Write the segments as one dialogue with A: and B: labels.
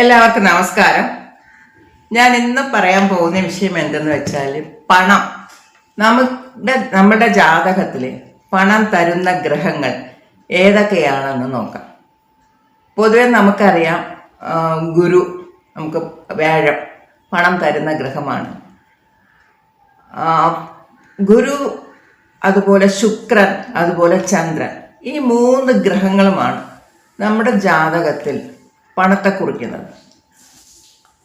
A: എല്ലാവർക്കും നമസ്കാരം. ഞാൻ ഇന്ന് പറയാൻ പോകുന്ന വിഷയം എന്തെന്ന് വെച്ചാൽ പണം. നമ്മുടെ നമ്മുടെ ജാതകത്തിൽ പണം തരുന്ന ഗ്രഹങ്ങൾ ഏതൊക്കെയാണെന്ന് നോക്കാം. പൊതുവെ നമുക്കറിയാം ഗുരു നമുക്ക് വ്യാഴം പണം തരുന്ന ഗ്രഹമാണ്. ഗുരു അതുപോലെ ശുക്രൻ അതുപോലെ ചന്ദ്രൻ ഈ മൂന്ന് ഗ്രഹങ്ങളുമാണ് നമ്മുടെ ജാതകത്തിൽ പണത്തെ കുറിക്കുന്നത്.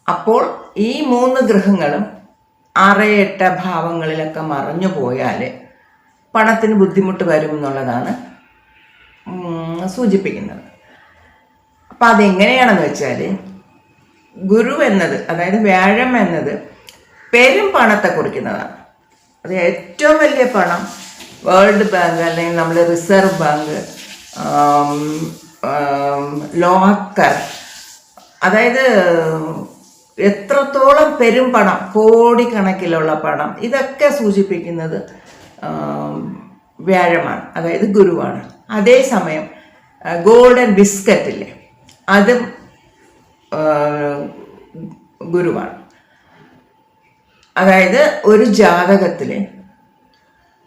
A: അപ്പോൾ ഈ മൂന്ന് ഗ്രഹങ്ങളും ആറ് എട്ട് ഭാവങ്ങളിലൊക്കെ മറഞ്ഞു പോയാൽ പണത്തിന് ബുദ്ധിമുട്ട് വരും എന്നുള്ളതാണ് സൂചിപ്പിക്കുന്നത്. അപ്പം അതെങ്ങനെയാണെന്ന് വെച്ചാൽ ഗുരു എന്നത് അതായത് വ്യാഴം എന്നത് പെരും പണത്തെ കുറിക്കുന്നതാണ്. അത് ഏറ്റവും വലിയ പണം. വേൾഡ് ബാങ്ക് അല്ലെങ്കിൽ നമ്മൾ റിസർവ് ബാങ്ക് ലോക്കർ അതായത് എത്രത്തോളം പെരും പണം കോടിക്കണക്കിലുള്ള പണം ഇതൊക്കെ സൂചിപ്പിക്കുന്നത് വ്യാഴമാണ് അതായത് ഗുരുവാണ്. അതേസമയം ഗോൾഡൻ ബിസ്ക്കറ്റില്ലേ അതും ഗുരുവാണ്. അതായത് ഒരു ജാതകത്തിലെ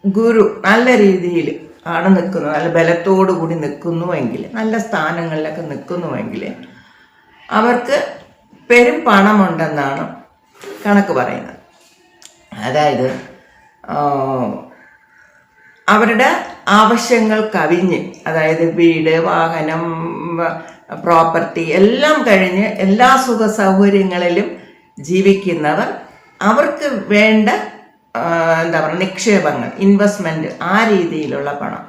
A: ഗുരു നല്ല രീതിയിൽ ആണ് നിൽക്കുന്നത് നല്ല ബലത്തോടു കൂടി നിൽക്കുന്നുവെങ്കിൽ നല്ല സ്ഥാനങ്ങളിലൊക്കെ നിൽക്കുന്നുവെങ്കിൽ അവർക്ക് പെരും പണമുണ്ടെന്നാണ് കണക്ക് പറയുന്നത്. അതായത് അവരുടെ ആവശ്യങ്ങൾ കവിഞ്ഞ് അതായത് വീട് വാഹനം പ്രോപ്പർട്ടി എല്ലാം കഴിഞ്ഞ് എല്ലാ സുഖ സൗകര്യങ്ങളിലും ജീവിക്കുന്നവർ അവർക്ക് വേണ്ട എന്താ പറയുക നിക്ഷേപങ്ങൾ ഇൻവെസ്റ്റ്മെന്റ് ആ രീതിയിലുള്ള പണം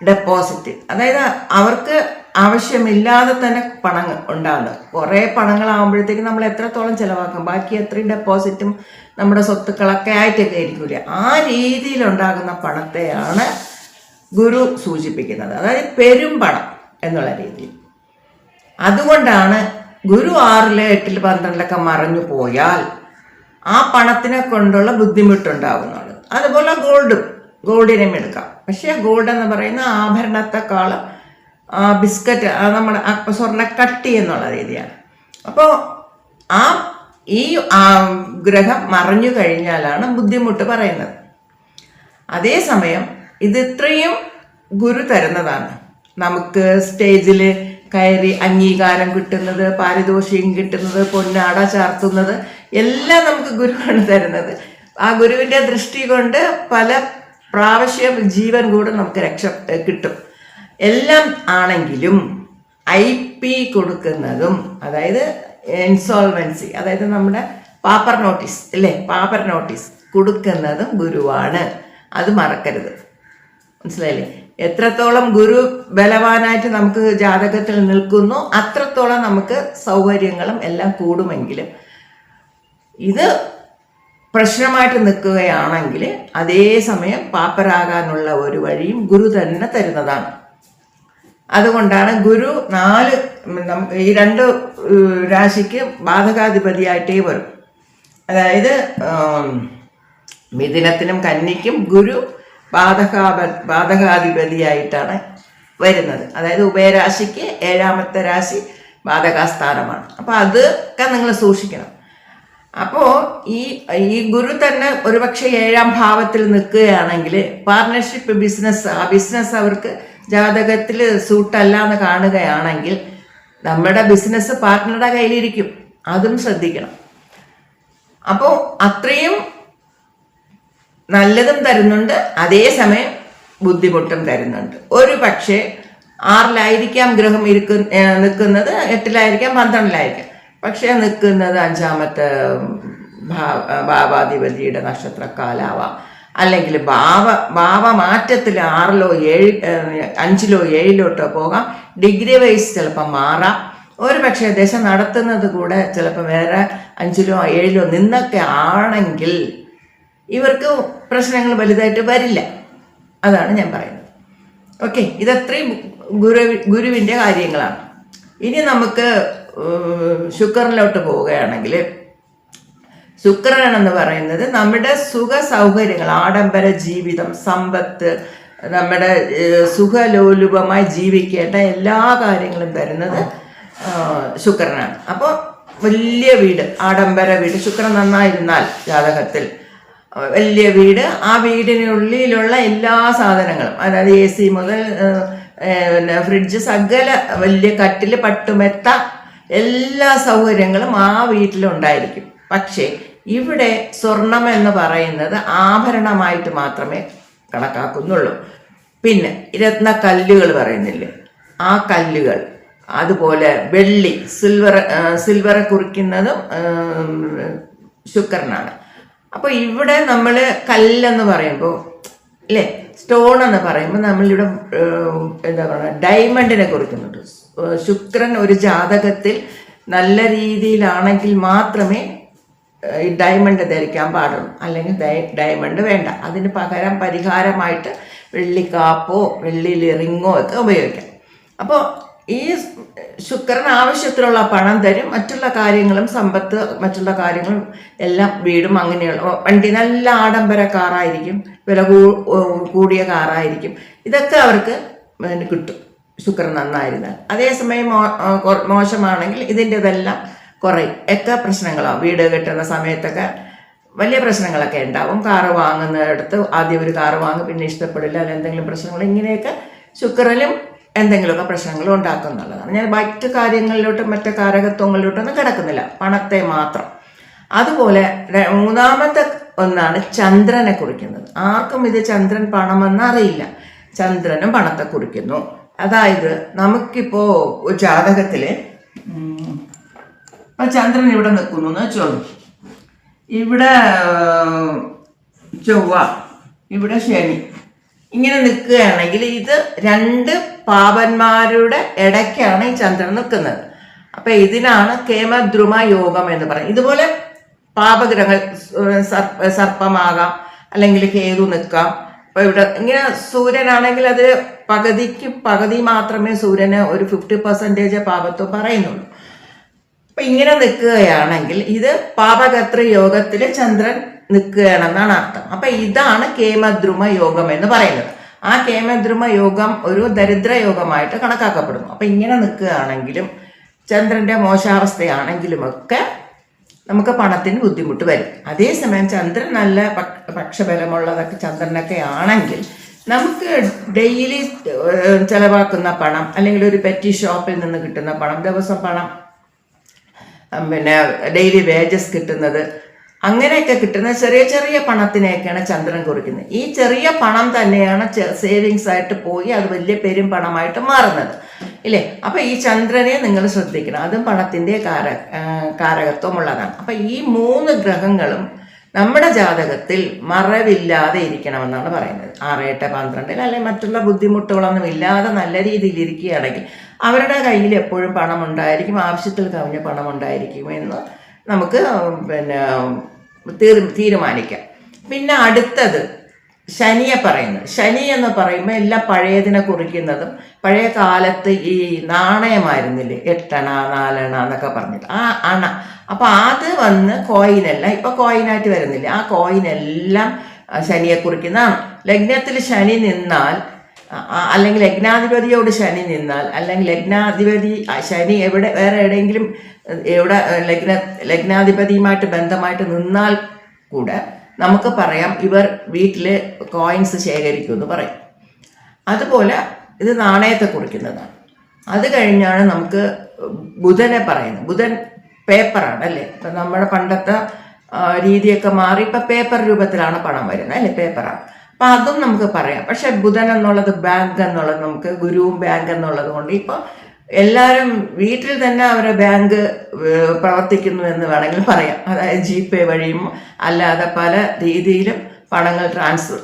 A: ഡെപ്പോസിറ്റ് അതായത് അവർക്ക് ആവശ്യമില്ലാതെ തന്നെ പണം ഉണ്ടാകുന്നത് കുറേ പണങ്ങളാകുമ്പോഴത്തേക്കും നമ്മൾ എത്രത്തോളം ചിലവാക്കും. ബാക്കി എത്രയും ഡെപ്പോസിറ്റും നമ്മുടെ സ്വത്തുക്കളൊക്കെ ആയിട്ടൊക്കെ ആയിരിക്കില്ല ആ രീതിയിലുണ്ടാകുന്ന പണത്തെയാണ് ഗുരു സൂചിപ്പിക്കുന്നത്. അതായത് പെരും പണം എന്നുള്ള രീതിയിൽ. അതുകൊണ്ടാണ് ഗുരു ആറിൽ എട്ടിൽ പന്ത്രണ്ടിലൊക്കെ മറഞ്ഞു പോയാൽ ആ പണത്തിനെ കൊണ്ടുള്ള ബുദ്ധിമുട്ടുണ്ടാകുന്നുള്ളത് അതുപോലെ ഗോൾഡും ഗോൾഡിനെയും എടുക്കാം. പക്ഷേ ഗോൾഡ് എന്ന് പറയുന്ന ആഭരണത്തെക്കാളും ബിസ്ക്കറ്റ് ആ നമ്മുടെ ആ സ്വർണക്കട്ടി എന്നുള്ള രീതിയാണ്. അപ്പോൾ ആ ഈ ഗ്രഹം മറഞ്ഞു കഴിഞ്ഞാലാണ് ബുദ്ധിമുട്ട് പറയുന്നത്. അതേസമയം ഇത് ഇത്രയും ഗുരു തരുന്നതാണ്. നമുക്ക് സ്റ്റേജിൽ കയറി അംഗീകാരം കിട്ടുന്നത് പാരിതോഷികം കിട്ടുന്നത് പൊന്നാട ചാർത്തുന്നത് എല്ലാം നമുക്ക് ഗുരുവാണ് തരുന്നത്. ആ ഗുരുവിന്റെ ദൃഷ്ടി കൊണ്ട് പല പ്രാവശ്യം ജീവൻ കൂടെ നമുക്ക് രക്ഷ കിട്ടും. എല്ലാം ആണെങ്കിലും ഐ പി കൊടുക്കുന്നതും അതായത് ഇൻസോൾവൻസി അതായത് നമ്മുടെ പാപ്പർ നോട്ടീസ് അല്ലേ പാപ്പർ നോട്ടീസ് കൊടുക്കുന്നതും ഗുരുവാണ്. അത് മറക്കരുത്. മനസ്സിലായില്ലേ? എത്രത്തോളം ഗുരു ബലവാനായിട്ട് നമുക്ക് ജാതകത്തിൽ നിൽക്കുന്നു അത്രത്തോളം നമുക്ക് സൗകര്യങ്ങളും എല്ലാം കൂടുമെങ്കിലും ഇത് പ്രശ്നമായിട്ട് നിൽക്കുകയാണെങ്കിൽ അതേസമയം പാപ്പരാകാനുള്ള ഒരു വഴിയും ഗുരു തന്നെ തരുന്നതാണ്. അതുകൊണ്ടാണ് ഗുരു നാല് ഈ രണ്ട് രാശിക്ക് ബാധകാധിപതിയായിട്ടേ വരും. അതായത് മിഥുനത്തിനും കന്നിക്കും ഗുരു ബാധകാപ ബാധകാധിപതിയായിട്ടാണ് വരുന്നത്. അതായത് ഉഭയരാശിക്ക് ഏഴാമത്തെ രാശി ബാധകാസ്ഥാനമാണ്. അപ്പോൾ അതൊക്കെ നിങ്ങൾ സൂക്ഷിക്കണം. അപ്പോൾ ഈ ഈ ഗുരു തന്നെ ഒരുപക്ഷെ ഏഴാം ഭാവത്തിൽ നിൽക്കുകയാണെങ്കിൽ പാർട്ണർഷിപ്പ് ബിസിനസ് ആ ബിസിനസ് അവർക്ക് ജാതകത്തിൽ സൂട്ടല്ല എന്ന് കാണുകയാണെങ്കിൽ നമ്മുടെ ബിസിനസ് പാർട്ട്ണറുടെ കയ്യിലിരിക്കും. അതും ശ്രദ്ധിക്കണം. അപ്പോൾ അത്രയും നല്ലതും തരുന്നുണ്ട്. അതേസമയം ബുദ്ധിമുട്ടും തരുന്നുണ്ട്. ഒരു പക്ഷേ ആറിലായിരിക്കാം ഗ്രഹം ഇരിക്കു നിൽക്കുന്നത് എട്ടിലായിരിക്കാം പന്ത്രണ്ടിലായിരിക്കാം. പക്ഷേ നിൽക്കുന്നത് അഞ്ചാമത്തെ ഭാവാധിപതിയുടെ നക്ഷത്രക്കാലാവാം. അല്ലെങ്കിൽ ഭാവ ഭാവമാറ്റത്തിൽ ആറിലോ ഏഴ് അഞ്ചിലോ ഏഴിലോട്ടോ പോകാം. ഡിഗ്രി വൈസ് ചിലപ്പോൾ മാറാം. ഒരു പക്ഷേ ദശ നടത്തുന്നത് കൂടെ ചിലപ്പോൾ വേറെ അഞ്ചിലോ ഏഴിലോ നിന്നൊക്കെ ആണെങ്കിൽ ഇവർക്ക് പ്രശ്നങ്ങൾ വലുതായിട്ട് വരില്ല. അതാണ് ഞാൻ പറയുന്നത്. ഓക്കെ ഇതത്രയും ഗുരു ഗുരുവിന്റെ കാര്യങ്ങളാണ്. ഇനി നമുക്ക് ശുക്രനിലോട്ട് പോവുകയാണെങ്കിൽ ശുക്രൻ എന്ന് പറയുന്നത് നമ്മുടെ സുഖ സൗകര്യങ്ങൾ ആഡംബര ജീവിതം സമ്പത്ത് നമ്മുടെ സുഖലോലുപമായി ജീവിക്കേണ്ട എല്ലാ കാര്യങ്ങളും തരുന്നത് ശുക്രനാണ്. അപ്പോൾ വലിയ വീട് ആഡംബര വീട്. ശുക്രൻ നന്നായിരുന്നാൽ ജാതകത്തിൽ. വലിയ വീട് ആ വീടിനുള്ളിലുള്ള എല്ലാ സാധനങ്ങളും അതായത് എ സി മുതൽ പിന്നെ ഫ്രിഡ്ജ് സകല വലിയ കട്ടിൽ പട്ടുമെത്ത എല്ലാ സൗകര്യങ്ങളും ആ വീട്ടിലുണ്ടായിരിക്കും. പക്ഷേ ഇവിടെ സ്വർണം എന്ന് പറയുന്നത് ആഭരണമായിട്ട് മാത്രമേ കണക്കാക്കുന്നുള്ളൂ. പിന്നെ രത്ന കല്ലുകൾ പറയുന്നില്ലേ? ആ കല്ലുകൾ അതുപോലെ വെള്ളി സിൽവർ സിൽവറെ കുറിക്കുന്നതും ശുക്രനാണ്. അപ്പോൾ ഇവിടെ നമ്മൾ കല്ലെന്ന് പറയുമ്പോൾ അല്ലേ സ്റ്റോൺ എന്ന് പറയുമ്പോൾ നമ്മളിവിടെ എന്താ പറയുക ഡയമണ്ടിനെ കുറിക്കുന്നുണ്ട്. ശുക്രൻ ഒരു ജാതകത്തിൽ നല്ല രീതിയിലാണെങ്കിൽ മാത്രമേ ഈ ഡയമണ്ട് ധരിക്കാൻ പാടുള്ളൂ. അല്ലെങ്കിൽ ഡയമണ്ട് വേണ്ട. അതിന് പകരം പരിഹാരമായിട്ട് വെള്ളിക്കാപ്പോ വെള്ളി ലിറിങ്ങോ ഒക്കെ ഉപയോഗിക്കാം. അപ്പോൾ ഈ ശുക്രൻ ആവശ്യത്തിലുള്ള പണം തരും. മറ്റുള്ള കാര്യങ്ങളും സമ്പത്ത് മറ്റുള്ള കാര്യങ്ങളും എല്ലാം വീടും അങ്ങനെയുള്ള. വണ്ടി നല്ല ആഡംബര കാറായിരിക്കും. വില കൂടിയ കാറായിരിക്കും. ഇതൊക്കെ അവർക്ക് കിട്ടും. ശുക്രൻ നന്നായിരുന്നാൽ. അതേസമയം മോശമാണെങ്കിൽ ഇതിന്റെതെല്ലാം കുറയും ഒക്കെ പ്രശ്നങ്ങളാവും വീട് കെട്ടുന്ന സമയത്തൊക്കെ വലിയ പ്രശ്നങ്ങളൊക്കെ ഉണ്ടാവും. കാറ് വാങ്ങുന്നിടത്ത് ആദ്യം ഒരു കാറ് വാങ്ങും പിന്നെ ഇഷ്ടപ്പെടില്ല അല്ലെങ്കിൽ എന്തെങ്കിലും പ്രശ്നങ്ങൾ ഇങ്ങനെയൊക്കെ ശുക്രനും എന്തെങ്കിലുമൊക്കെ പ്രശ്നങ്ങൾ ഉണ്ടാക്കും എന്നുള്ളതാണ്. ഞാൻ മറ്റ് കാര്യങ്ങളിലോട്ടും മറ്റ് കാരകത്വങ്ങളിലോട്ടൊന്നും കിടക്കുന്നില്ല. പണത്തെ മാത്രം. അതുപോലെ മൂന്നാമത്തെ ഒന്നാണ് ചന്ദ്രനെ കുറിക്കുന്നത്. ആർക്കും ഇത് ചന്ദ്രൻ പണമെന്ന് അറിയില്ല. ചന്ദ്രനും പണത്തെ കുറിക്കുന്നു. അതായത് നമുക്കിപ്പോൾ ഒരു ഇപ്പൊ ചന്ദ്രൻ ഇവിടെ നിൽക്കുന്നു എന്ന് വെച്ചോളൂ ഇവിടെ ചൊവ്വ ഇവിടെ ശനി. ഇങ്ങനെ നിൽക്കുകയാണെങ്കിൽ ഇത് രണ്ട് പാപന്മാരുടെ ഇടയ്ക്കാണ് ഈ ചന്ദ്രൻ നിൽക്കുന്നത്. അപ്പൊ ഇതിനാണ് കേമദ്രുമ യോഗം എന്ന് പറയുന്നത്. ഇതുപോലെ പാപഗ്രഹങ്ങൾ സർപ്പ സർപ്പമാകാം അല്ലെങ്കിൽ കേതു നിൽക്കാം. അപ്പൊ ഇവിടെ ഇങ്ങനെ സൂര്യനാണെങ്കിൽ അത് പകുതിക്ക് പകുതി മാത്രമേ സൂര്യന് ഒരു ഫിഫ്റ്റി പെർസെന്റേജ് പാപത്വം പറയുന്നുള്ളൂ. അപ്പൊ ഇങ്ങനെ നിൽക്കുകയാണെങ്കിൽ ഇത് പാപകത്ര യോഗത്തിൽ ചന്ദ്രൻ നിൽക്കുകയാണെന്നാണ് അർത്ഥം. അപ്പൊ ഇതാണ് കേമദ്രുമ യോഗം എന്ന് പറയുന്നത്. ആ കേമദ്രുമ യോഗം ഒരു ദരിദ്ര യോഗമായിട്ട് കണക്കാക്കപ്പെടുന്നു. അപ്പൊ ഇങ്ങനെ നിൽക്കുകയാണെങ്കിലും ചന്ദ്രന്റെ മോശാവസ്ഥയാണെങ്കിലും ഒക്കെ നമുക്ക് പണത്തിന് ബുദ്ധിമുട്ട് വരും. അതേസമയം ചന്ദ്രൻ നല്ല പക്- പക്ഷബലമുള്ളതൊക്കെ ചന്ദ്രനൊക്കെ ആണെങ്കിൽ നമുക്ക് ഡെയിലി ചെലവാക്കുന്ന പണം അല്ലെങ്കിൽ ഒരു പെറ്റി ഷോപ്പിൽ നിന്ന് കിട്ടുന്ന പണം ദിവസം പണം പിന്നെ ഡെയിലി വേജസ് കിട്ടുന്നത്. അങ്ങനെയൊക്കെ കിട്ടുന്ന ചെറിയ ചെറിയ പണത്തിനെയൊക്കെയാണ് ചന്ദ്രൻ കുറിക്കുന്നത്. ഈ ചെറിയ പണം തന്നെയാണ് സേവിങ്സ് ആയിട്ട് പോയി അത് വലിയ പെരും പണമായിട്ട് മാറുന്നത്. ഇല്ലേ? അപ്പൊ ഈ ചന്ദ്രനെ നിങ്ങൾ ശ്രദ്ധിക്കണം. അതും പണത്തിന്റെ കാര കാരകത്വമുള്ളതാണ്. അപ്പൊ ഈ മൂന്ന് ഗ്രഹങ്ങളും നമ്മുടെ ജാതകത്തിൽ മറവില്ലാതെ ഇരിക്കണമെന്നാണ് പറയുന്നത്. ആറ് എട്ട് പന്ത്രണ്ടിൽ അല്ലെങ്കിൽ മറ്റുള്ള ബുദ്ധിമുട്ടുകളൊന്നും ഇല്ലാതെ നല്ല രീതിയിൽ ഇരിക്കുകയാണെങ്കിൽ അവരുടെ കയ്യിൽ എപ്പോഴും പണം ഉണ്ടായിരിക്കും ആവശ്യത്തിൽ കവിഞ്ഞ പണം ഉണ്ടായിരിക്കും എന്ന് നമുക്ക് പിന്നെ തീർ തീരുമാനിക്കാം. പിന്നെ അടുത്തത് ശനിയെ പറയുന്നത്. ശനി എന്ന് പറയുമ്പോൾ എല്ലാ പഴയതിനെ കുറിക്കുന്നതും പഴയ കാലത്ത് ഈ നാണയമായിരുന്നില്ലേ? എട്ടണ നാലണ എന്നൊക്കെ പറഞ്ഞിട്ട്. ആ അണ. അപ്പൊ അത് വന്ന് കോയിനല്ല ഇപ്പൊ കോയിനായിട്ട് വരുന്നില്ല? ആ കോയിനെല്ലാം ശനിയെ കുറിക്കുന്നതാണ്. ലഗ്നത്തിൽ ശനി നിന്നാൽ അല്ലെങ്കിൽ ലഗ്നാധിപതിയോട് ശനി നിന്നാൽ അല്ലെങ്കിൽ ലഗ്നാധിപതി ശനി എവിടെ വേറെ എവിടെയെങ്കിലും എവിടെ ലഗ്ന ലഗ്നാധിപതിയുമായിട്ട് ബന്ധമായിട്ട് നിന്നാൽ കൂടെ നമുക്ക് പറയാം ഇവർ വീട്ടിൽ കോയിൻസ് ശേഖരിക്കും എന്ന് പറയും. അതുപോലെ ഇത് നാണയത്തെ കുറിക്കുന്നതാണ്. അത് കഴിഞ്ഞാണ് നമുക്ക് ബുധനെ പറയുന്നത്. ബുധൻ പേപ്പറാണ് അല്ലേ? ഇപ്പം നമ്മുടെ പണ്ടത്തെ രീതിയൊക്കെ മാറി ഇപ്പം പേപ്പർ രൂപത്തിലാണ് പണം വരുന്നത് അല്ലേ? പേപ്പറാണ്. അപ്പം അതും നമുക്ക് പറയാം. പക്ഷെ ബുധൻ എന്നുള്ളത് ബാങ്ക് എന്നുള്ളത് നമുക്ക് ഗുരുവും ബാങ്ക് എന്നുള്ളത് കൊണ്ട് ഇപ്പോൾ എല്ലാവരും വീട്ടിൽ തന്നെ അവരെ ബാങ്ക് പ്രവർത്തിക്കുന്നു എന്ന് വേണമെങ്കിൽ പറയാം. അതായത് ജി പേ വഴിയും അല്ലാതെ പല രീതിയിലും പണങ്ങൾ ട്രാൻസ്ഫർ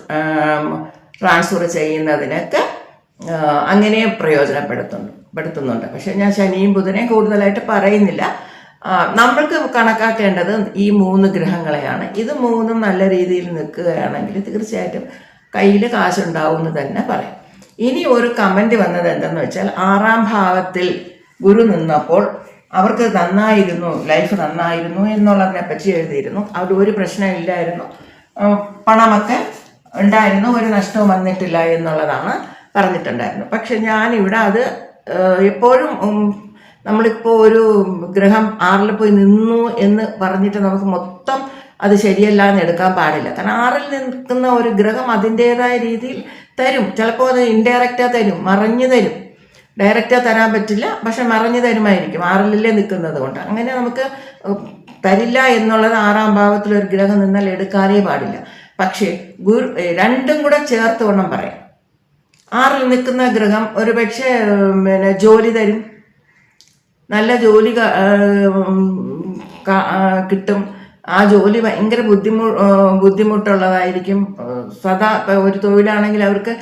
A: ട്രാൻസ്ഫർ ചെയ്യുന്നതിനൊക്കെ അങ്ങനെ പ്രയോജനപ്പെടുത്തുന്നു പെടുത്തുന്നുണ്ട്. പക്ഷെ ഞാൻ ശനിയും ബുധനെയും കൂടുതലായിട്ട് പറയുന്നില്ല. നമ്മൾക്ക് കണക്കാക്കേണ്ടത് ഈ മൂന്ന് ഗ്രഹങ്ങളെയാണ്. ഇത് മൂന്നും നല്ല രീതിയിൽ നിൽക്കുകയാണെങ്കിൽ തീർച്ചയായിട്ടും കയ്യിൽ കാശുണ്ടാവും എന്ന് തന്നെ പറയും. ഇനി ഒരു കമന്റ് വന്നത് എന്തെന്ന് വെച്ചാൽ ആറാം ഭാവത്തിൽ ഗുരു നിന്നപ്പോൾ അവർക്ക് നന്നായിരുന്നു ലൈഫ് നന്നായിരുന്നു എന്നുള്ളതിനെ പറ്റി എഴുതിയിരുന്നു. അവിടെ ഒരു പ്രശ്നമില്ലായിരുന്നു പണമൊക്കെ ഉണ്ടായിരുന്നു ഒരു നഷ്ടവും വന്നിട്ടില്ല എന്നുള്ളതാണ് പറഞ്ഞിട്ടുണ്ടായിരുന്നു പക്ഷെ ഞാനിവിടെ അത് എപ്പോഴും നമ്മളിപ്പോൾ ഒരു ഗ്രഹം ആറിൽ പോയി നിന്നു എന്ന് പറഞ്ഞിട്ട് നമുക്ക് മൊത്തം അത് ശരിയല്ല എന്ന് എടുക്കാൻ പാടില്ല. കാരണം ആറിൽ നിൽക്കുന്ന ഒരു ഗ്രഹം അതിന്റേതായ രീതിയിൽ തരും. ചിലപ്പോൾ അത് ഇൻഡയറക്റ്റാ തരും മറഞ്ഞു തരും. ഡയറക്റ്റാ തരാൻ പറ്റില്ല പക്ഷെ മറഞ്ഞു തരുമായിരിക്കും ആറിലല്ലേ നിൽക്കുന്നത് കൊണ്ട്. അങ്ങനെ നമുക്ക് തരില്ല എന്നുള്ളത് ആറാം ഭാവത്തിൽ ഒരു ഗ്രഹം നിന്നാൽ എടുക്കാനേ പാടില്ല. പക്ഷേ ഗുരു രണ്ടും കൂടെ ചേർത്ത് വേണം പറയാം ആറിൽ നിൽക്കുന്ന ഗ്രഹം ഒരു പക്ഷേ പിന്നെ ജോലി തരും നല്ല ജോലി കിട്ടും. ആ ജോലി ഭയങ്കര ബുദ്ധിമു ബുദ്ധിമുട്ടുള്ളതായിരിക്കും. സദാ ഒരു തൊഴിലാണെങ്കിൽ അവർക്ക്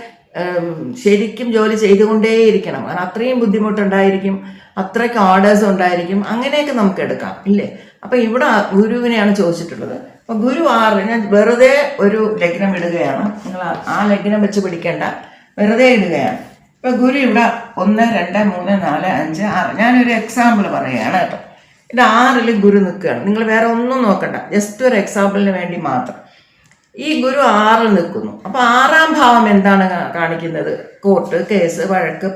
A: ശരിക്കും ജോലി ചെയ്തുകൊണ്ടേയിരിക്കണം. കാരണം അത്രയും ബുദ്ധിമുട്ടുണ്ടായിരിക്കും. അത്രയ്ക്ക് ഓർഡേഴ്സ് ഉണ്ടായിരിക്കും. അങ്ങനെയൊക്കെ നമുക്ക് എടുക്കാം ഇല്ലേ? അപ്പൊ ഇവിടെ ഗുരുവിനെയാണ് ചോദിച്ചിട്ടുള്ളത്. അപ്പൊ ഗുരു ആറ് ഞാൻ വെറുതെ ഒരു ലഗ്നം ഇടുകയാണ്. നിങ്ങൾ ആ ലഗ്നം വെച്ച് പിടിക്കേണ്ട. വെറുതെ ഇടുകയാണ്. ഇപ്പൊ ഗുരു ഇവിടെ ഒന്ന് രണ്ട് മൂന്ന് നാല് അഞ്ച് ആറ്. ഞാനൊരു എക്സാമ്പിൾ പറയുകയാണ് കേട്ടോ. ഇത് ആറിൽ ഗുരു നിൽക്കുകയാണ്. നിങ്ങൾ വേറെ ഒന്നും നോക്കണ്ട. ജസ്റ്റ് ഒരു എക്സാമ്പിളിന് വേണ്ടി മാത്രം. ഈ ഗുരു ആറിൽ നിൽക്കുന്നു. അപ്പോൾ ആറാം ഭാവം എന്താണ് കാണിക്കുന്നത്? കോർട്ട് കേസ് വഴക്ക്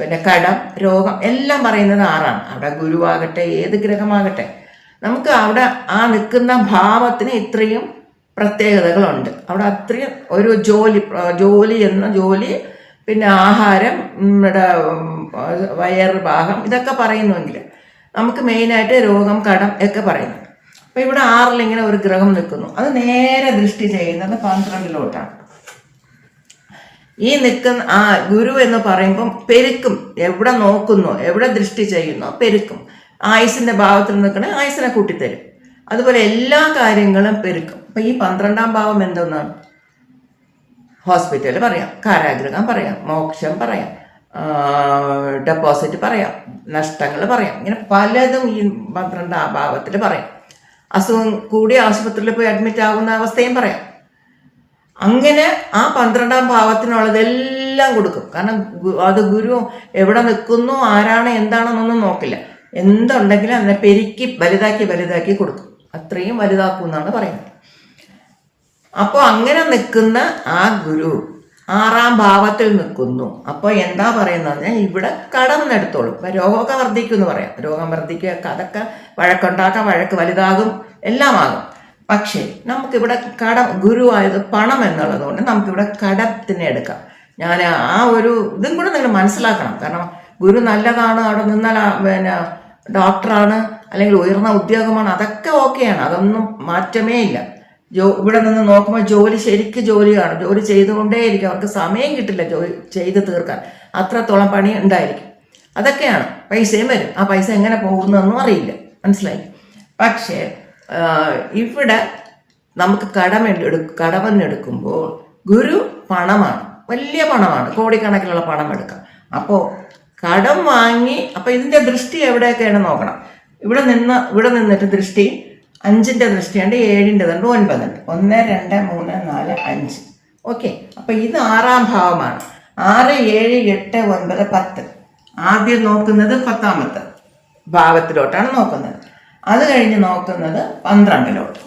A: പിന്നെ കടം രോഗം എല്ലാം പറയുന്നത് ആറാണ്. അവിടെ ഗുരുവാകട്ടെ ഏത് ഗ്രഹമാകട്ടെ. നമുക്ക് അവിടെ ആ നിൽക്കുന്ന ഭാവത്തിന് ഇത്രയും പ്രത്യേകതകളുണ്ട്. അവിടെ അത്രയും ഒരു ജോലി ജോലി എന്ന ജോലി പിന്നെ ആഹാരം നമ്മുടെ വയറ് ഭാഗം ഇതൊക്കെ പറയുന്നുവെങ്കിൽ നമുക്ക് മെയിനായിട്ട് രോഗം കടം ഒക്കെ പറയുന്നു. അപ്പോൾ ഇവിടെ ആറിൽ ഇങ്ങനെ ഒരു ഗ്രഹം നിൽക്കുന്നു. അത് നേരെ ദൃഷ്ടി ചെയ്യുന്നത് പന്ത്രണ്ടിലോട്ടാണ്. ഈ നിൽക്കുന്ന ആ ഗുരു എന്ന് പറയുമ്പം പെരുക്കും. എവിടെ നോക്കുന്നു എവിടെ ദൃഷ്ടി ചെയ്യുന്നു പെരുക്കും. ആയുസിന്റെ ഭാവത്തിൽ നിൽക്കണ ആയുസിനെ കൂട്ടിത്തരും. അതുപോലെ എല്ലാ കാര്യങ്ങളും പെരുക്കും. അപ്പൊ ഈ പന്ത്രണ്ടാം ഭാവം എന്തെന്നാണ്? ഹോസ്പിറ്റൽ പറയാം കാരാഗ്രഹം പറയാം മോക്ഷം പറയാം ഡെപ്പോസിറ്റ് പറയാം നഷ്ടങ്ങൾ പറയാം ഇങ്ങനെ പലതും ഈ പന്ത്രണ്ട് ഭാവത്തിൽ പറയാം. അസുഖം കൂടി ആശുപത്രിയിൽ പോയി അഡ്മിറ്റ് ആകുന്ന അവസ്ഥയും പറയാം. അങ്ങനെ ആ പന്ത്രണ്ടാം ഭാവത്തിനുള്ളതെല്ലാം കൊടുക്കും. കാരണം അത് ഗുരു എവിടെ നിൽക്കുന്നു ആരാണ് എന്താണെന്നൊന്നും നോക്കില്ല. എന്തുണ്ടെങ്കിലും അതിനെ പെരുക്കി വലുതാക്കി വലുതാക്കി കൊടുക്കും. അത്രയും വലുതാക്കും എന്നാണ് പറയുന്നത്. അപ്പോൾ അങ്ങനെ നിൽക്കുന്ന ആ ഗുരു ആറാം ഭാവത്തിൽ നിൽക്കുന്നു. അപ്പോൾ എന്താ പറയുന്നത് പറഞ്ഞാൽ ഇവിടെ കടം എടുത്തോളും ഇപ്പം രോഗമൊക്കെ വർദ്ധിക്കും എന്ന് പറയാം. രോഗം വർദ്ധിക്കുക അതൊക്കെ വഴക്കുണ്ടാക്കാം വഴക്ക് വലുതാകും എല്ലാം ആകും പക്ഷേ നമുക്കിവിടെ കടം ഗുരുവായത് പണം എന്നുള്ളതുകൊണ്ട് നമുക്കിവിടെ കടത്തിനെ എടുക്കാം. ഞാൻ ആ ഒരു ഇതും കൂടെ നിങ്ങൾ മനസ്സിലാക്കണം. കാരണം ഗുരു നല്ലതാണ് അവിടെ നിന്നാൽ പിന്നെ ഡോക്ടറാണ് അല്ലെങ്കിൽ ഉയർന്ന ഉദ്യോഗമാണ് അതൊക്കെ ഓക്കെയാണ് അതൊന്നും മാറ്റമേ ഇല്ല. ജോ ഇവിടെ നിന്ന് നോക്കുമ്പോൾ ജോലി ശരിക്ക് കാണും. ജോലി ചെയ്തുകൊണ്ടേയിരിക്കും. അവർക്ക് സമയം കിട്ടില്ല ജോലി ചെയ്ത് തീർക്കാൻ. അത്രത്തോളം പണി ഉണ്ടായിരിക്കും. അതൊക്കെയാണ്. പൈസയും വരും. ആ പൈസ എങ്ങനെ പോകുന്നതെന്നും അറിയില്ല. മനസ്സിലായി? പക്ഷേ ഇവിടെ നമുക്ക് കടമെടു കടമെന്നെടുക്കുമ്പോൾ ഗുരു പണമാണ്. വലിയ പണമാണ്. കോടിക്കണക്കിനുള്ള പണം എടുക്കാം. അപ്പോൾ കടം വാങ്ങി അപ്പോൾ ഇതിന്റെ ദൃഷ്ടി എവിടെയൊക്കെയാണ് നോക്കണം. ഇവിടെ നിന്ന് ഇവിടെ നിന്നിട്ട് ദൃഷ്ടി അഞ്ചിന്റെ ദൃഷ്ടിയുണ്ട് ഏഴിന്റെതുണ്ട് ഒൻപതുണ്ട് ഒന്ന് രണ്ട് മൂന്ന് നാല് അഞ്ച്. ഓക്കെ. അപ്പം ഇത് ആറാം ഭാവമാണ്. ആറ് ഏഴ് എട്ട് ഒൻപത് പത്ത്. ആദ്യം നോക്കുന്നത് പത്താമത്തെ ഭാവത്തിലോട്ടാണ് നോക്കുന്നത്. അത് കഴിഞ്ഞ് നോക്കുന്നത് പന്ത്രണ്ടിലോട്ട്.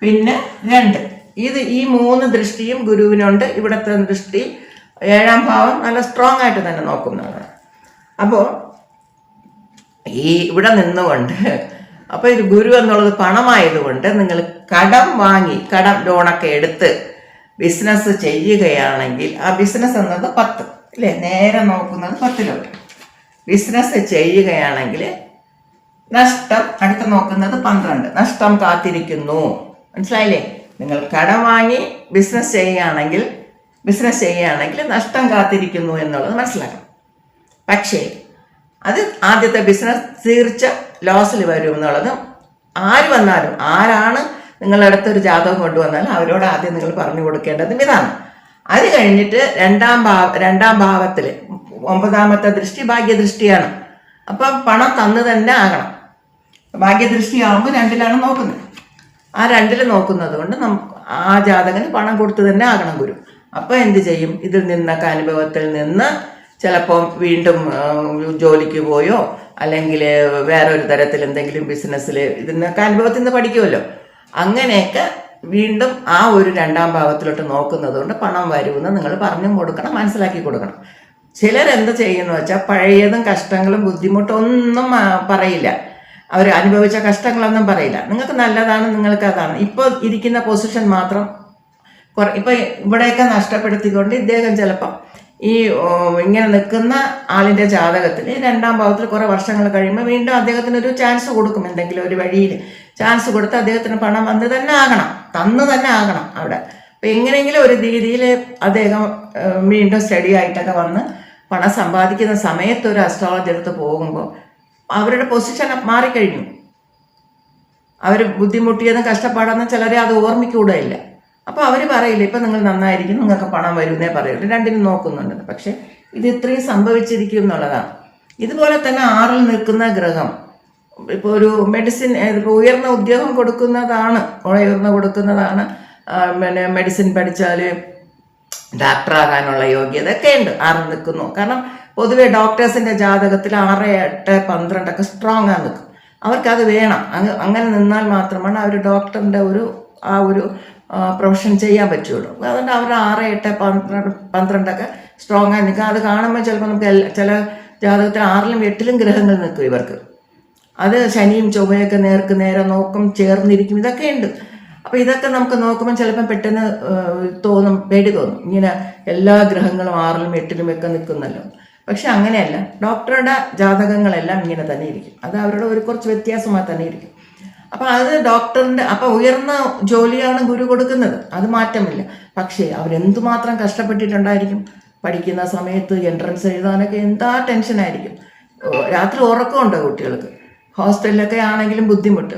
A: പിന്നെ രണ്ട്. ഇത് ഈ മൂന്ന് ദൃഷ്ടിയും ഗുരുവിനുണ്ട്. ഇവിടുത്തെ ദൃഷ്ടി ഏഴാം ഭാവം നല്ല സ്ട്രോങ് ആയിട്ട് തന്നെ നോക്കുന്നതാണ്. അപ്പോൾ ഈ ഇവിടെ നിന്നുകൊണ്ട് അപ്പോൾ ഇത് ഗുരു എന്നുള്ളത് പണമായതുകൊണ്ട് നിങ്ങൾ കടം വാങ്ങി കടം ലോണൊക്കെ എടുത്ത് ബിസിനസ് ചെയ്യുകയാണെങ്കിൽ ആ ബിസിനസ് എന്നത് പത്ത് അല്ലേ നേരെ നോക്കുന്നത് പത്തിലോട്ട്. ബിസിനസ് ചെയ്യുകയാണെങ്കിൽ നഷ്ടം അടുത്ത് നോക്കുന്നത് പന്ത്രണ്ട്. നഷ്ടം കാത്തിരിക്കുന്നു. മനസ്സിലായില്ലേ? നിങ്ങൾ കടം വാങ്ങി ബിസിനസ് ചെയ്യുകയാണെങ്കിൽ ബിസിനസ് ചെയ്യുകയാണെങ്കിൽ നഷ്ടം കാത്തിരിക്കുന്നു എന്നുള്ളത് മനസ്സിലാക്കണം. പക്ഷേ അത് ആദ്യത്തെ ബിസിനസ് തീർച്ച ലോസിൽ വരും എന്നുള്ളത്. ആര് വന്നാലും ആരാണ് നിങ്ങളുടെ അടുത്തൊരു ജാതകം കൊണ്ടുവന്നാലും അവരോട് ആദ്യം നിങ്ങൾ പറഞ്ഞു കൊടുക്കേണ്ടതും ഇതാണ്. അത് കഴിഞ്ഞിട്ട് രണ്ടാം ഭാവ രണ്ടാം ഭാവത്തിൽ ഒമ്പതാമത്തെ ദൃഷ്ടി ഭാഗ്യദൃഷ്ടിയാണ്. അപ്പം പണം തന്നു തന്നെ ആകണം. ഭാഗ്യദൃഷ്ടി ആകുമ്പോൾ രണ്ടിലാണ് നോക്കുന്നത്. ആ രണ്ടിൽ നോക്കുന്നത് കൊണ്ട് നമുക്ക് ആ ജാതകന് പണം കൊടുത്തു തന്നെ ആകണം ഗുരു. അപ്പോൾ എന്ത് ചെയ്യും? ഇതിൽ നിന്നൊക്കെ അനുഭവത്തിൽ നിന്ന് ചിലപ്പോൾ വീണ്ടും ജോലിക്ക് പോയോ അല്ലെങ്കിൽ വേറെ ഒരു തരത്തിൽ എന്തെങ്കിലും ബിസിനസ്സിൽ ഇതിനൊക്കെ അനുഭവത്തിൽ നിന്ന് പഠിക്കുമല്ലോ അങ്ങനെയൊക്കെ വീണ്ടും ആ ഒരു രണ്ടാം ഭാവത്തിലോട്ട് നോക്കുന്നത് കൊണ്ട് പണം വരുമെന്ന് നിങ്ങൾ പറഞ്ഞും കൊടുക്കണം മനസ്സിലാക്കി കൊടുക്കണം. ചിലരെന്ത് ചെയ്യുന്നു വെച്ചാൽ പഴയതും കഷ്ടങ്ങളും ബുദ്ധിമുട്ടൊന്നും പറയില്ല. അവർ അനുഭവിച്ച കഷ്ടങ്ങളൊന്നും പറയില്ല. നിങ്ങൾക്ക് നല്ലതാണ് നിങ്ങൾക്ക് അതാണ്. ഇപ്പോൾ ഇരിക്കുന്ന പൊസിഷൻ മാത്രം കുറെ ഇപ്പൊ ഇവിടെയൊക്കെ നഷ്ടപ്പെടുത്തിക്കൊണ്ട് ഇദ്ദേഹം ചിലപ്പം ഈ ഇങ്ങനെ നിൽക്കുന്ന ആളിന്റെ ജാതകത്തിൽ രണ്ടാം ഭാവത്തിൽ കുറേ വർഷങ്ങൾ കഴിയുമ്പോൾ വീണ്ടും അദ്ദേഹത്തിന് ഒരു ചാൻസ് കൊടുക്കും എന്തെങ്കിലും ഒരു വഴിയിൽ. ചാൻസ് കൊടുത്ത് അദ്ദേഹത്തിന് പണം വന്ന് തന്നെ ആകണം. തന്നു തന്നെ ആകണം അവിടെ. അപ്പം എങ്ങനെയെങ്കിലും ഒരു രീതിയിൽ അദ്ദേഹം വീണ്ടും സ്റ്റഡി ആയിട്ടൊക്കെ വന്ന് പണം സമ്പാദിക്കുന്ന സമയത്ത് ഒരു അസ്ട്രോളജി എടുത്ത് പോകുമ്പോൾ അവരുടെ പൊസിഷൻ മാറിക്കഴിഞ്ഞു. അവർ ബുദ്ധിമുട്ടിയതും കഷ്ടപ്പാടെന്നും ചിലരെ അത് ഓർമ്മിക്കൂടെയില്ല അപ്പോൾ അവർ പറയില്ല ഇപ്പം നിങ്ങൾ നന്നായിരിക്കും നിങ്ങൾക്ക് പണം വരുന്നേ പറയുള്ളൂ രണ്ടിനും നോക്കുന്നുണ്ട്. പക്ഷെ ഇത് ഇത്രയും സംഭവിച്ചിരിക്കും എന്നുള്ളതാണ്. ഇതുപോലെ തന്നെ ആറിൽ നിൽക്കുന്ന ഗ്രഹം ഇപ്പോൾ ഒരു മെഡിസിൻ ഇപ്പോൾ ഉയർന്ന ഉദ്യോഗം കൊടുക്കുന്നതാണ് ഉയർന്ന കൊടുക്കുന്നതാണ് പിന്നെ മെഡിസിൻ പഠിച്ചാൽ ഡോക്ടറാകാനുള്ള യോഗ്യത ഒക്കെ ഉണ്ട് ആറ് നിൽക്കുന്നു. കാരണം പൊതുവെ ഡോക്ടേഴ്സിന്റെ ജാതകത്തിൽ ആറ് എട്ട് പന്ത്രണ്ടൊക്കെ സ്ട്രോങ് ആ നിൽക്കും. അവർക്കത് വേണം. അങ്ങ് അങ്ങനെ നിന്നാൽ മാത്രമാണ് അവർ ഡോക്ടറിന്റെ ഒരു ആ ഒരു പ്രൊഫഷൻ ചെയ്യാൻ പറ്റുള്ളൂ. അതുകൊണ്ട് അവർ ആറ് എട്ട് പന്ത്രണ്ട് പന്ത്രണ്ടൊക്കെ സ്ട്രോങ് ആയി നിൽക്കുക അത് കാണുമ്പോൾ ചിലപ്പോൾ നമുക്ക് ചില ജാതകത്തിൽ ആറിലും എട്ടിലും ഗ്രഹങ്ങൾ നിൽക്കും ഇവർക്ക്. അത് ശനിയും ചൊവ്വയൊക്കെ നേർക്ക് നേരെ നോക്കും ചേർന്നിരിക്കും. ഇതൊക്കെ ഉണ്ട്. അപ്പോൾ ഇതൊക്കെ നമുക്ക് നോക്കുമ്പോൾ ചിലപ്പോൾ പെട്ടെന്ന് തോന്നും പേടി തോന്നും. ഇങ്ങനെ എല്ലാ ഗ്രഹങ്ങളും ആറിലും എട്ടിലും ഒക്കെ നിൽക്കുന്നല്ലോ. പക്ഷെ അങ്ങനെയല്ല. ഡോക്ടറുടെ ജാതകങ്ങളെല്ലാം ഇങ്ങനെ തന്നെ ഇരിക്കും. അത് അവരുടെ ഒരു കുറച്ച് വ്യത്യാസമായി തന്നെ ഇരിക്കും. അപ്പൊ അത് ഡോക്ടറിന്റെ അപ്പൊ ഉയർന്ന ജോലിയാണ് ഗുരു കൊടുക്കുന്നത്. അത് മാറ്റമില്ല. പക്ഷേ അവരെന്തുമാത്രം കഷ്ടപ്പെട്ടിട്ടുണ്ടായിരിക്കും? പഠിക്കുന്ന സമയത്ത് എൻട്രൻസ് എഴുതാനൊക്കെ എന്താ ടെൻഷൻ ആയിരിക്കും? രാത്രി ഉറക്കമുണ്ടോ കുട്ടികൾക്ക്? ഹോസ്റ്റലിലൊക്കെ ആണെങ്കിലും ബുദ്ധിമുട്ട്.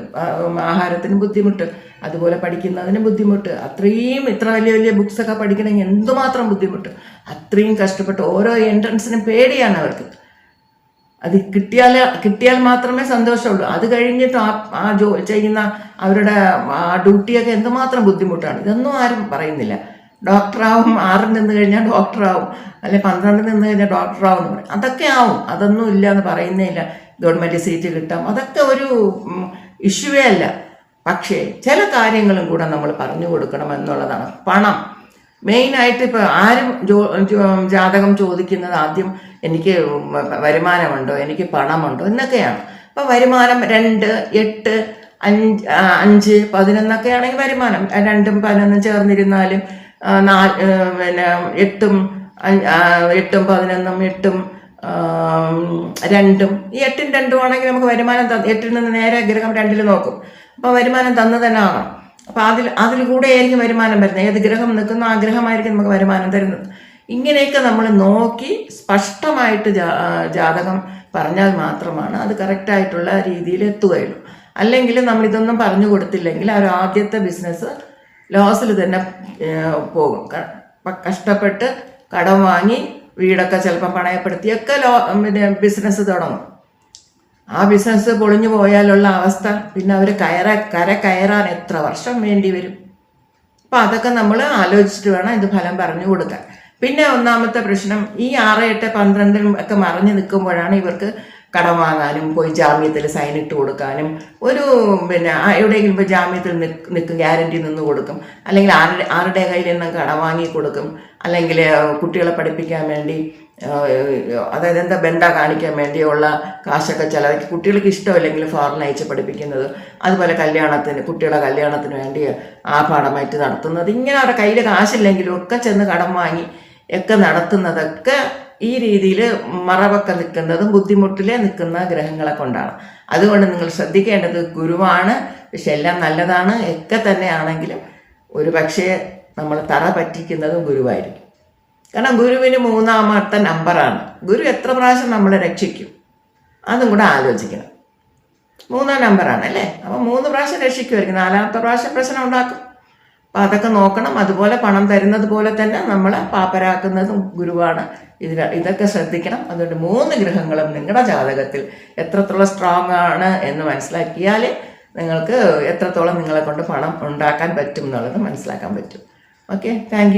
A: ആഹാരത്തിന് ബുദ്ധിമുട്ട്. അതുപോലെ പഠിക്കുന്നതിന് ബുദ്ധിമുട്ട്. അത്രയും ഇത്ര വലിയ വലിയ ബുക്സൊക്കെ പഠിക്കണമെങ്കിൽ എന്തുമാത്രം ബുദ്ധിമുട്ട്? അത്രയും കഷ്ടപ്പെട്ട് ഓരോ എൻട്രൻസിനും പേടിയാണ് അവർക്ക്. അത് കിട്ടിയാൽ കിട്ടിയാൽ മാത്രമേ സന്തോഷമുള്ളൂ. അത് കഴിഞ്ഞിട്ട് ആ ആ ജോ ചെയ്യുന്ന അവരുടെ ആ ഡ്യൂട്ടിയൊക്കെ എന്തുമാത്രം ബുദ്ധിമുട്ടാണ്? ഇതൊന്നും ആരും പറയുന്നില്ല. ഡോക്ടറാവും ആറിൽ നിന്ന് കഴിഞ്ഞാൽ ഡോക്ടറാവും അല്ലെ പന്ത്രണ്ടിൽ നിന്ന് കഴിഞ്ഞാൽ ഡോക്ടറാവും എന്ന് പറയും. അതൊക്കെ ആവും. അതൊന്നും ഇല്ല എന്ന് പറയുന്നേ ഇല്ല. ഗവൺമെന്റ് സീറ്റ് കിട്ടാം. അതൊക്കെ ഒരു ഇഷ്യൂവേ അല്ല. പക്ഷേ ചില കാര്യങ്ങളും കൂടെ നമ്മൾ പറഞ്ഞു കൊടുക്കണം എന്നുള്ളതാണ് പണം. മെയിനായിട്ട് ഇപ്പോൾ ആരും ജാതകം ചോദിക്കുന്നത് ആദ്യം എനിക്ക് വരുമാനമുണ്ടോ? എനിക്ക് പണമുണ്ടോ? എന്നൊക്കെയാണ്. അപ്പോൾ വരുമാനം രണ്ട് എട്ട് അഞ്ച് അഞ്ച് പതിനൊന്നൊക്കെ ആണെങ്കിൽ വരുമാനം രണ്ടും പതിനൊന്നും ചേർന്നിരുന്നാലും നാല് പിന്നെ എട്ടും എട്ടും പതിനൊന്നും എട്ടും രണ്ടും ഈ എട്ടും രണ്ടും ആണെങ്കിൽ നമുക്ക് വരുമാനം തന്നെ എട്ടിൽ നിന്ന് നേരെ ഗ്രഹം രണ്ടിൽ നോക്കും. അപ്പോൾ വരുമാനം തന്നു തന്നെ ആകണം. അപ്പോൾ അതിൽ അതിൽ കൂടെ ആയിരിക്കും വരുമാനം വരുന്നത്. ഏത് ഗ്രഹം നിൽക്കുന്ന ആ ഗ്രഹമായിരിക്കും നമുക്ക് വരുമാനം തരുന്നത്. ഇങ്ങനെയൊക്കെ നമ്മൾ നോക്കി സ്പഷ്ടമായിട്ട് ജാതകം പറഞ്ഞാൽ മാത്രമാണ് അത് കറക്റ്റായിട്ടുള്ള രീതിയിൽ എത്തുകയുള്ളൂ. അല്ലെങ്കിൽ നമ്മൾ ഇതൊന്നും പറഞ്ഞു കൊടുത്തില്ലെങ്കിൽ ഒരു ആദ്യത്തെ ബിസിനസ് ലോസിൽ തന്നെ പോകും. കഷ്ടപ്പെട്ട് കടം വാങ്ങി വീടൊക്കെ ചിലപ്പം പണയപ്പെടുത്തിയൊക്കെ ലോ പിന്നെ ബിസിനസ് തുടങ്ങും. ആ ബിസിനസ് പൊളിഞ്ഞു പോയാലുള്ള അവസ്ഥ പിന്നെ അവർ കയറ കര കയറാൻ എത്ര വർഷം വേണ്ടി വരും? അപ്പം അതൊക്കെ നമ്മൾ ആലോചിച്ചിട്ട് വേണം ഇത് ഫലം പറഞ്ഞു കൊടുക്കാൻ. പിന്നെ ഒന്നാമത്തെ പ്രശ്നം ഈ ആറ് എട്ട് പന്ത്രണ്ടിലും ഒക്കെ മറിഞ്ഞു നിൽക്കുമ്പോഴാണ് ഇവർക്ക് കടം വാങ്ങാനും പോയി ജാമ്യത്തിൽ സൈൻ ഇട്ട് കൊടുക്കാനും ഒരു പിന്നെ എവിടെയെങ്കിലും ഇപ്പോൾ ജാമ്യത്തിൽ നിൽക്ക് ഗ്യാരണ്ടി നിന്ന് കൊടുക്കും. അല്ലെങ്കിൽ ആരുടെ ആരുടെ കയ്യിൽ നിന്നും കടം വാങ്ങി കൊടുക്കും. അല്ലെങ്കിൽ കുട്ടികളെ പഠിപ്പിക്കാൻ വേണ്ടി അതായത് എന്താ ബന്ധ കാണിക്കാൻ വേണ്ടിയുള്ള കാശൊക്കെ ചിലവർക്ക് കുട്ടികൾക്ക് ഇഷ്ടമില്ലെങ്കിൽ ഫോറിൻ അയച്ച് പഠിപ്പിക്കുന്നത്. അതുപോലെ കല്യാണത്തിന് കുട്ടികളെ കല്യാണത്തിന് വേണ്ടി ആ പാഠമായിട്ട് നടത്തുന്നത്. ഇങ്ങനെ അവരുടെ കയ്യിൽ കാശില്ലെങ്കിലും ഒക്കെ ചെന്ന് കടം വാങ്ങി ഒക്കെ നടത്തുന്നതൊക്കെ ഈ രീതിയിൽ മറവൊക്കെ നിൽക്കുന്നതും ബുദ്ധിമുട്ടിലെ നിൽക്കുന്ന ഗ്രഹങ്ങളെ കൊണ്ടാണ്. അതുകൊണ്ട് നിങ്ങൾ ശ്രദ്ധിക്കേണ്ടത് ഗുരുവാണ്. പക്ഷെ എല്ലാം നല്ലതാണ്. ഒക്കെ തന്നെയാണെങ്കിലും ഒരു പക്ഷേ നമ്മൾ തറ പറ്റിക്കുന്നതും ഗുരുവായിരിക്കും. കാരണം ഗുരുവിന് മൂന്നാമത്തെ നമ്പറാണ്. ഗുരു എത്ര പ്രാവശ്യം നമ്മളെ രക്ഷിക്കും? അതും കൂടെ ആലോചിക്കണം. മൂന്നാം നമ്പറാണ് അല്ലേ? അപ്പോൾ മൂന്ന് പ്രാവശ്യം രക്ഷിക്കുമായിരിക്കും. നാലാമത്തെ പ്രാവശ്യം പ്രശ്നം ഉണ്ടാക്കും. അതൊക്കെ നോക്കണം. അതുപോലെ പണം തരുന്നത് പോലെ തന്നെ നമ്മൾ പാപ്പരാക്കുന്നതും ഗുരുവാണ്. ഇതിൽ ഇതൊക്കെ ശ്രദ്ധിക്കണം. അതുകൊണ്ട് മൂന്ന് ഗ്രഹങ്ങളും നിങ്ങളുടെ ജാതകത്തിൽ എത്രത്തോളം സ്ട്രോങ് ആണ് എന്ന് മനസ്സിലാക്കിയാൽ നിങ്ങൾക്ക് എത്രത്തോളം നിങ്ങളെ കൊണ്ട് പണം ഉണ്ടാക്കാൻ പറ്റും എന്നുള്ളത് മനസ്സിലാക്കാൻ പറ്റും. Okay thank